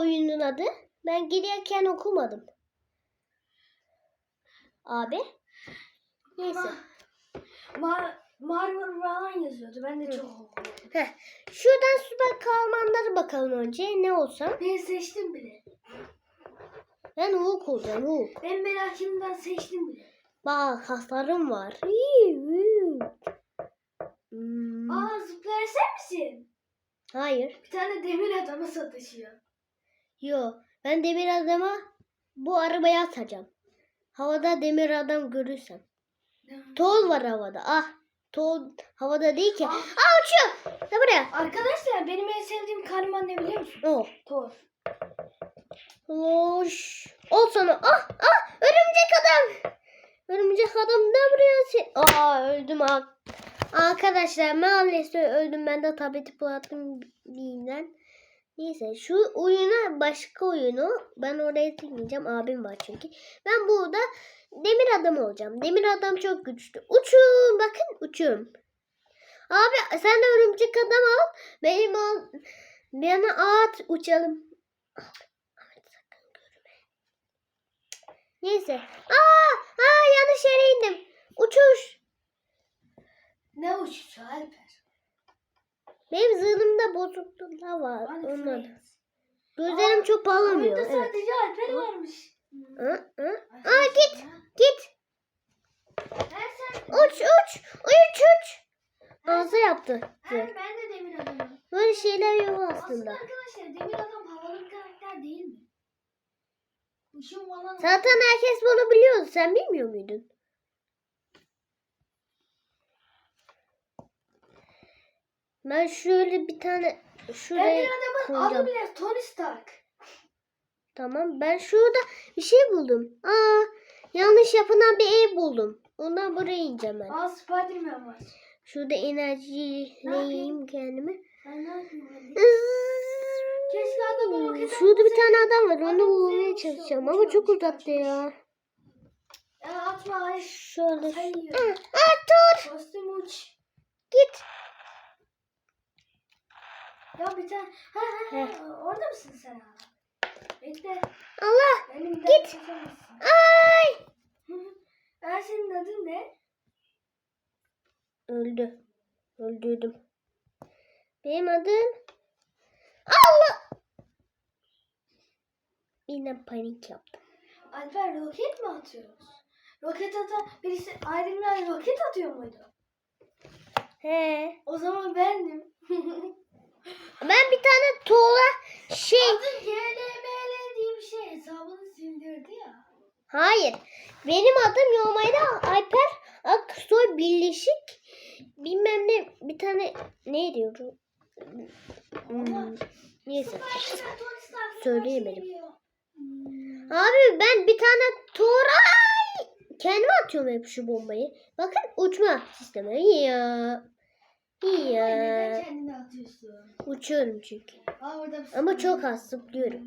oyunun adı? Ben giderken okumadım. Abi. Neyse. Mar Marvel falan yazıyordu. Ben de çok okudum. Heh. Şuradan süper kahramanlara bakalım önce. Ne olsam? Ben seçtim bile. Ben Hulk olacağım Hulk. Ben merakımdan seçtim bile. Bak kaslarım var. Hmm, Aa zıplayan sen misin? Hayır. Bir tane demir adamı satışıyor. Yo. Ben demir adama bu arabaya atacağım. Havada demir adam görürsem. Tol var havada. Ah. Tol havada değil ki. Aa. Aa uçuyor. Ne buraya? Arkadaşlar benim en sevdiğim kahraman ne biliyor musun? Oh. Thor. Hoş. Ol sana. Ah ah. Örümcek adam. Örümcek adam ne buraya? se- Aa öldüm ha. Arkadaşlar maalesef öldüm. Ben de tableti fırlattım birinden. Neyse şu oyuna başka oyunu ben oraya tıklayacağım. Abim var çünkü. Ben burada demir adam olacağım. Demir adam çok güçlü. Uçuyorum bakın uçuyorum. Abi sen de örümcek adam al. Benim al. Bana at uçalım. Neyse. Aa, aa yanlış yere indim. Uçuş. Ne uçuşu Alper? Benim zırhımda bozukluklar var. Ondan. Gözlerim çok parlamıyor. Oyunda Evet. sadece Alper varmış. Hı, hı. Aa git. Git. Uç uç. Uç uç. Ağzı yaptı. Ben de demir adamım. Böyle şeyler yok Aslında aslında. arkadaşlar demir adam havalı bir karakter değil mi? Zaten herkes bunu biliyordu. Sen bilmiyor muydun? Ben şöyle bir tane şuraya koyacağım. adı bile Tony Stark. Tamam ben şurada bir şey buldum. Aa yanlış yapılan bir ev buldum. Ondan buraya ineceğim ben. Aa Spiderman var. Şurada enerjileyeyim kendimi. Ben ne yapayım? Keşke adamı roket Şurada bir tane adam var. Onu bulmaya çalışacağım ama çok uzaktı ya. Ya atma. Şöyle. Aa, dur. Git. Ya bir tane. Ha ha ha. Orada mısın sen hala? Bekle. Allah. Benim Git. Ay. Ben senin adın ne? Öldü. Öldürdüm. Benim adım Allah. Yine panik yaptım. Alper roket mi atıyoruz? Roket ata birisi Iron Man roket atıyor muydu? He. O zaman bendim. Ben bir tane tuğla şey. Adı GLML diye bir şey hesabını sildirdi ya. Hayır. Benim adım normalde Alper Aksoy Birleşik bilmem ne bir tane ne diyorum? Hmm, neyse. Söyleyemedim. Abi ben bir tane Toray kendime atıyorum hep şu bombayı. Bakın uçma sistemi. İyi ya. İyi Neden ya. kendini atıyorsun? Uçuyorum çünkü. Aa orada bir Ama çok az zıplıyorum.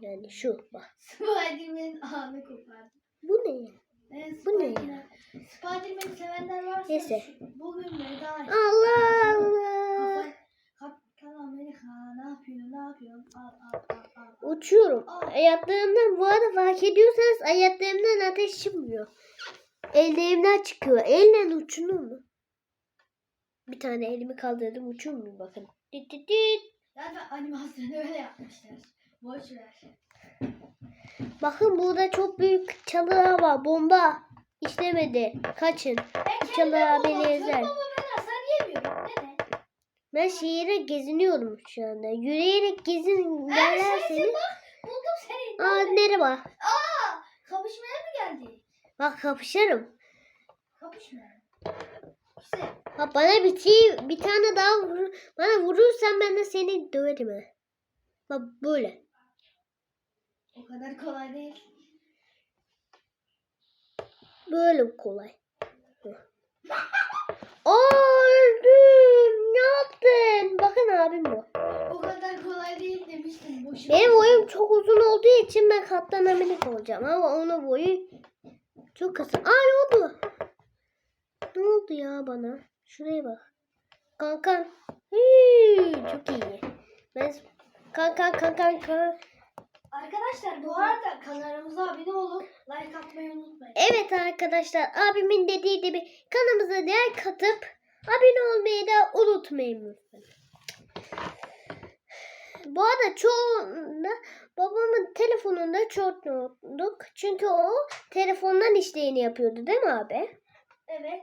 Yani şu bak. Spiderman'in ağını kopardı. Bu ne ya? Evet, Bu ne ya? Spiderman. Spiderman'i sevenler varsa Neyse. bugün veda. Allah Allah. Kaptan Amerika ne yapıyor ne yapıyor? Al al al al. Uçuyorum. Ayaklarımdan bu arada fark ediyorsanız ayaklarımdan ateş çıkmıyor. Ellerimden çıkıyor. Elle uçulur mu? Bir tane elimi kaldırdım uçuyor mu bakın. Dit dit dit. Zaten animasyonu öyle yapmışlar. Boş ver. Bakın burada çok büyük çalılar var. Bomba. İşlemedi. Kaçın. Ben kendime beni ezer. ben şehire geziniyorum şu anda. Yürüyerek gezin Ee, derlerseniz. sensin bak. Buldum seni. Aa merhaba. Aa, kapışmaya mı geldi? Bak kapışırım. Kapışmaya. İşte Ha bana bir şey, bir tane daha vur, bana vurursan ben de seni döverim ha. Bak böyle. o kadar kolay değil. Böyle kolay. Öldüm. Ne yaptın? Bakın abim bu. O kadar kolay değil demiştim. Boşuna. Benim boyum çok uzun olduğu için ben Kaptan Amerika olacağım ama onun boyu çok kısa. Aa ne oldu? Ne oldu ya bana? Şuraya bak. Kanka. Hii, çok iyi. Ben kanka kanka kanka. Arkadaşlar bu arada kanalımıza abone olup like atmayı unutmayın. Evet arkadaşlar abimin dediği gibi kanalımıza like katıp abone olmayı da unutmayın lütfen. Bu arada çoğunda babamın telefonunda çok unuttuk. Çünkü o telefondan işleyeni yapıyordu değil mi abi? Evet.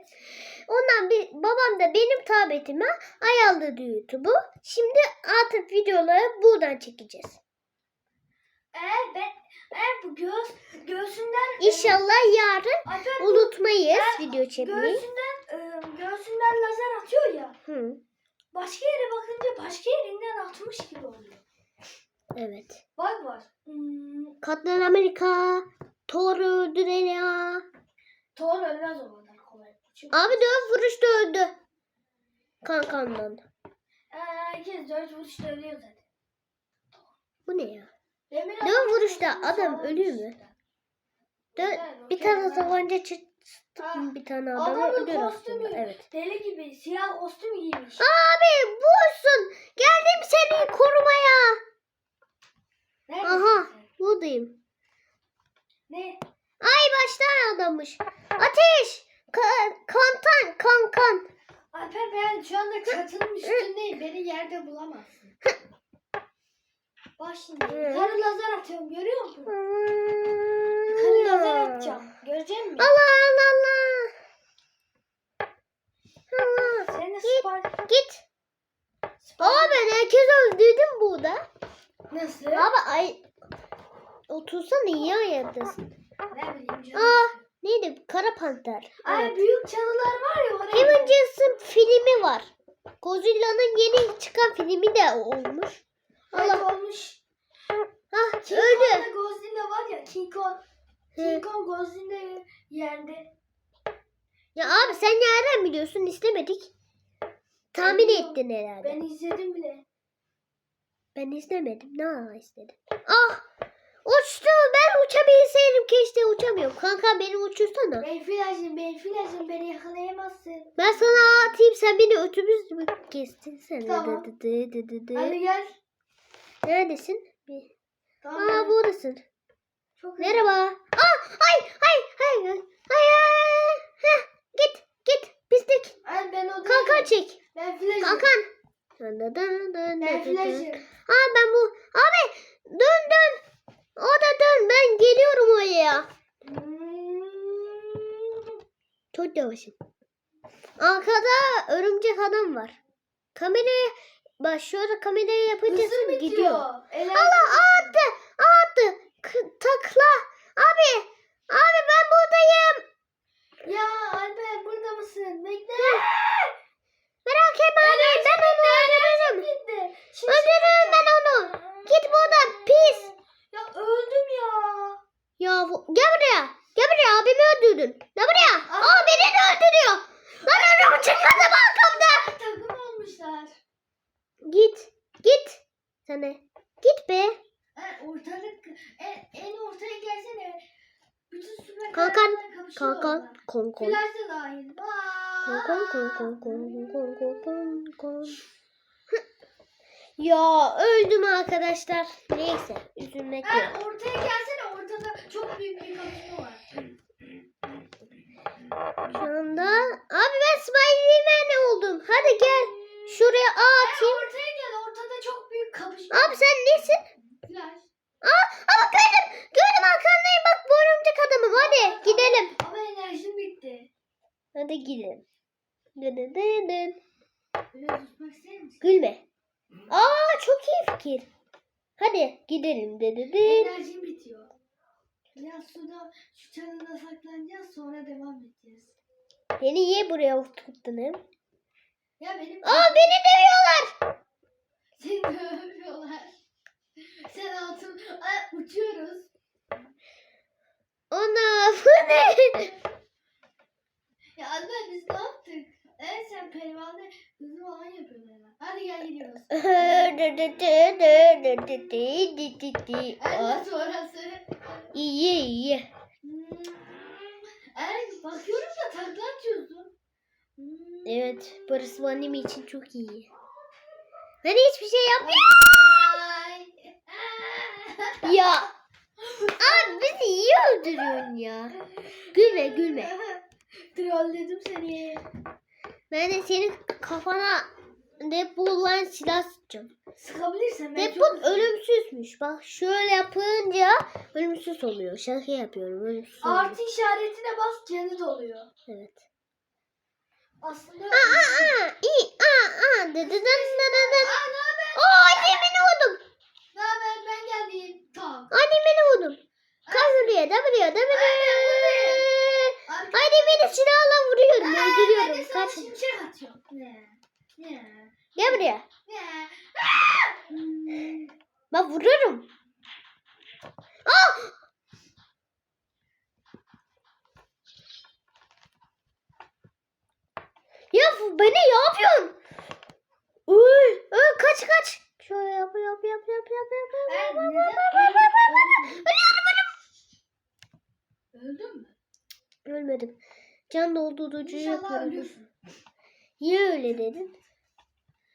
Ondan bir babam da benim tabletime ayarladı YouTube'u. Şimdi artık videoları buradan çekeceğiz. Eğer ben eğer bu göğüs göğsünden İnşallah yarın bu unutmayız Ben video çekmeyi. göğsünden e, göğsünden lazer atıyor ya. Hı, Başka yere bakınca başka yerinden atmış gibi oluyor. evet. Bak var. Hmm, Kaptan Amerika, Thor öldüren ya. Thor ölmez o kadar kolay. Çünkü Abi dört vuruşta öldü. Kankandan. e, herkes dört vuruşta ölüyor zaten. Bu ne ya? Demir Dört vuruşta adam ölüyor mu? Dört, bir tane tabanca çıktı. Ha, Bir tane adam kostümü aslında. Evet. deli gibi siyah kostüm giymiş. Abi bulsun. Geldim seni korumaya. Neredesin Aha sen? buradayım. Ne? Ay baştan adammış. Ateş. Ka- kantan kankan. Alper ben şu anda çatının üstündeyim. Beni yerde bulamazsın. Bak şimdi. Hı. Yukarı lazer atıyorum görüyor musun? Yukarı lazer atacağım. Görecek misin? Allah Allah Allah. Allah. Seni Git. Git. Baba ben herkes öldürdüm burada. Nasıl? Baba ay otursana iyi ayaktasın. Ne bileyim canım. Aa neydi? Kara Panter. Ay Evet. büyük çalılar var ya oraya. Avengers'ın filmi var. Godzilla'nın yeni çıkan filmi de olmuş. Allah olmuş. Ah King öldü. Kong'da Godzilla var ya King Kong. King Kong Godzilla'yı yendi. Ya abi sen nereden biliyorsun? İstemedik. Tahmin Bilmiyorum. ettin herhalde. Ben izledim bile. Ben izlemedim. Ne ara istedim. Ah! Uçabilseydim keşke uçamıyorum. Kanka beni uçursana. Ben filajım, ben filajım beni yakalayamazsın. Ben sana atayım sen beni ötümüz gibi kestin sen. Tamam. Dı dı dı dı dı. Hadi gel. Neredesin? Bir- Tamam. Aa buradasın. Çok Merhaba. Aa hay hay hay. Hay hay. Heh, git git pislik. Ay ben o Kanka çek. Ben filajım. Kankan. Dın dın dın dın Ben filajım. Aa ben bu. Abi dön dön. Ben geliyorum oraya. Çok yavaşım. Arkada örümcek adam var. Kamerayı bak şöyle kamerayı yapınca gidiyor. Allah attı. Attı. Takla. Abi. Abi ben buradayım. Ya Alper burada mısın? Bekle. Merak etme abi. Ben onu öldürürüm. Gitti. Şimdi Öldürürüm ben onu. Git buradan pis. Ya öldüm ya. Ya bu- gel buraya. Gel buraya abimi öldürdün. Gel buraya. Aa beni de öldürüyor. Lan önüm çıkmadı balkonda. Takım olmuşlar. Git. Git. Sana. Git be. En ortalık en, en ortaya gelsene. Kapışıyorlar. Kankan. Kon kon. Da dahil. Kon kon kon kon kon kon kon kon kon. Ya öldüm arkadaşlar. Neyse üzülmek yok. En ortaya gelsene. Ortada çok büyük bir kapışma var. Şu anda abi ben Spider-Man oldum. Hadi gel. Şuraya A atayım. ortaya gel. Ortada çok büyük kapışma Abi sen nesin? Flash. Aa, ama gördüm. Gördüm arkandayım bak bu örümcek adamım. Hadi gidelim. Ama enerjim bitti. Hadi gidelim. Dın dın dın? Gülme. Aa çok iyi fikir. Hadi gidelim. Dın. Enerjim bitiyor. Biraz suda şu çalıda saklanacağız sonra devam edeceğiz. Beni niye buraya oturttunuz? Ya benim Aa beni dövüyorlar. seni dövüyorlar. Sen altın Ay, uçuyoruz. Ana bu ne? Ya anne biz ne yaptık? Evet sen pervane hızlı falan yapıyorsun hemen. En sonrası. İyi iyi. Hmm. En bakıyorum da takla atıyorsun. Evet burası annem için çok iyi. Ben hiçbir şey yapmıyorum. Ya. Abi bizi iyi öldürüyorsun ya. Gülme gülme. Trolledim seni. Ben de senin kafana Deadpool'dan silah sıkacağım. Sıkabilirsen ben Deadpool çok- ölümsüzmüş. Bak şöyle yapınca ölümsüz oluyor. Şaka yapıyorum. Ölümsüz oluyor. Artı işaretine bas canı doluyor. Evet. Aslında... Aa aa iyi aa aa dı dı dı dı dı dı. Aa, ne haber? Aa annemi vurdum. Ne haber? Ben geldim. Tamam. Annemi vurdum. Kal buraya da buraya da buraya. Arka- Annemi silahla vuruyorum. Aa, de Öldürüyorum. sana Kaç. şimşek atıyorum. Ne? Ne? Gel buraya. Bak vururum. Aa! Ya beni ne yapıyorsun? Uy, uy, kaç kaç. Şöyle yap yap yap yap yap yap. Ben yap, yap, yap, yap, yap, ölüyorum? Öldün mü? Ölmedim. Can İnşallah yapıyorum. Niye öyle dedin? Ben kara penserim. Gel bakayım.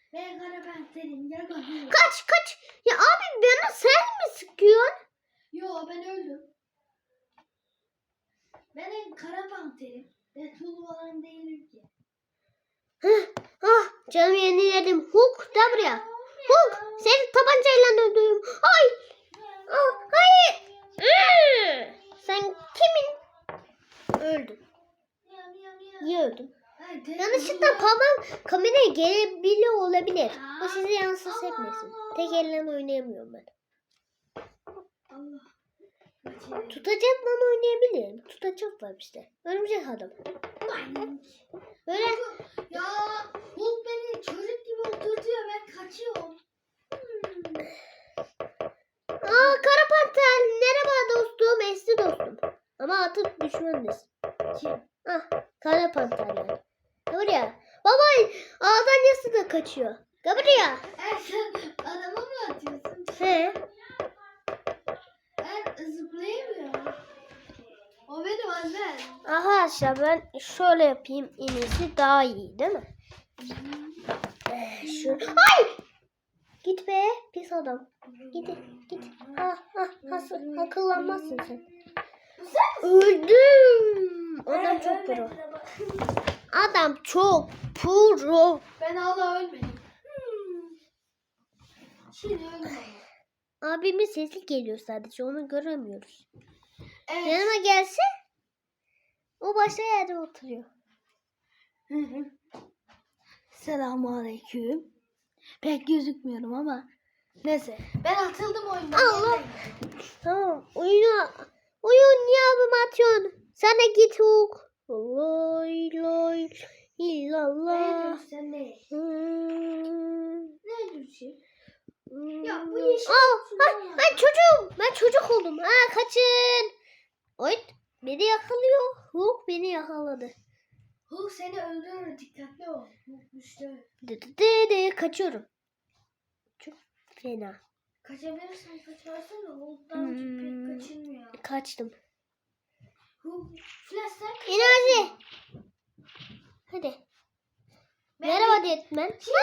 Kaç kaç. Ya abi bana sen mi sıkıyorsun? Yo ben öldüm. Ben en kara panterim. Deadpool falan değilim ki. Ah canımı yeniledim. Hulk da buraya. Hulk seni tabancayla öldürdüm. Ay. Ah, hayır. Iı. Sen kimin? Öldüm. Niye öldüm? Yanlışlıkla ya. parmağım kameraya gelebiliyor olabilir. O sizi yansız etmesin. Tek elle oynayamıyorum ben. Tutacakla oynayabilirim. Tutacaklar işte. Örümcek adam. Böyle Ya Hulk beni çocuk gibi oturtuyor ben kaçıyorum. Hmm. Aa kara panter. Merhaba dostum. Eski dostum. Ama artık düşmanız. Kim? Ah kara panterler. Buraya. Baba ağdan yası da kaçıyor. Sen adama mı atıyorsun? He. Zıplayamıyor. O benim annem. Arkadaşlar ben şöyle yapayım en iyisi daha iyi değil mi? Ee, şu... Ay! Git be pis adam. Git git. Ah ah nasıl akıllanmazsın sen. Öldüm. Adam çok pro. Adam çok pro. Ben hala ölmedim. Hmm. Şimdi ölmedim. Abimin sesi geliyor sadece onu göremiyoruz. Evet. Yanıma gelse o başka yerde oturuyor. Selamun aleyküm. Pek gözükmüyorum ama. Neyse. Ben atıldım oyundan. Allah. Tamam oyunu oyun niye abim atıyorsun? Sana git Hulk. Loy loy illallah. ne? Hmm. Ne diyorsun? Hmm. Ya bu yeşil Aa, ama. ay çocuğum. Ben çocuk oldum. Ha kaçın. Oy beni yakalıyor. Hulk beni yakaladı. Hulk seni öldürür dikkatli ol. Dı dı dı. Kaçıyorum. Çok fena. Kaçabilirsin kaçarsın da Hulk'tan Hmm. pek kaçılmıyor. Kaçtım. Hulk flash. Enerji. Hadi. Ben Merhaba Deadman. Şimdi,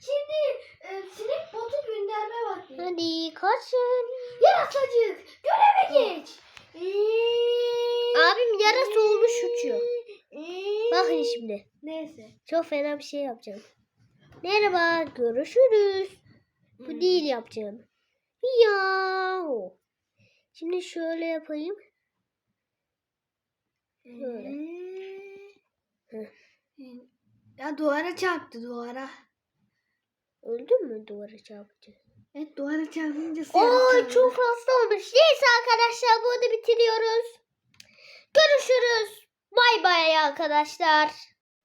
şimdi e, sinek botu gönderme vakti. Hadi kaçın. Yarasacık göreve geç. Abim yarası olmuş uçuyor. Bakın şimdi. Neyse. Çok fena bir şey yapacağım. Merhaba. Görüşürüz. Bu değil yapacağım. Ya. Şimdi şöyle yapayım. Böyle. Heh. Ya duvara çarptı duvara. Öldün mü duvara çarpacağız? Evet duvara çarpınca Oo çok hasta olmuş. Neyse arkadaşlar burada bitiriyoruz. Görüşürüz. Bay bay arkadaşlar.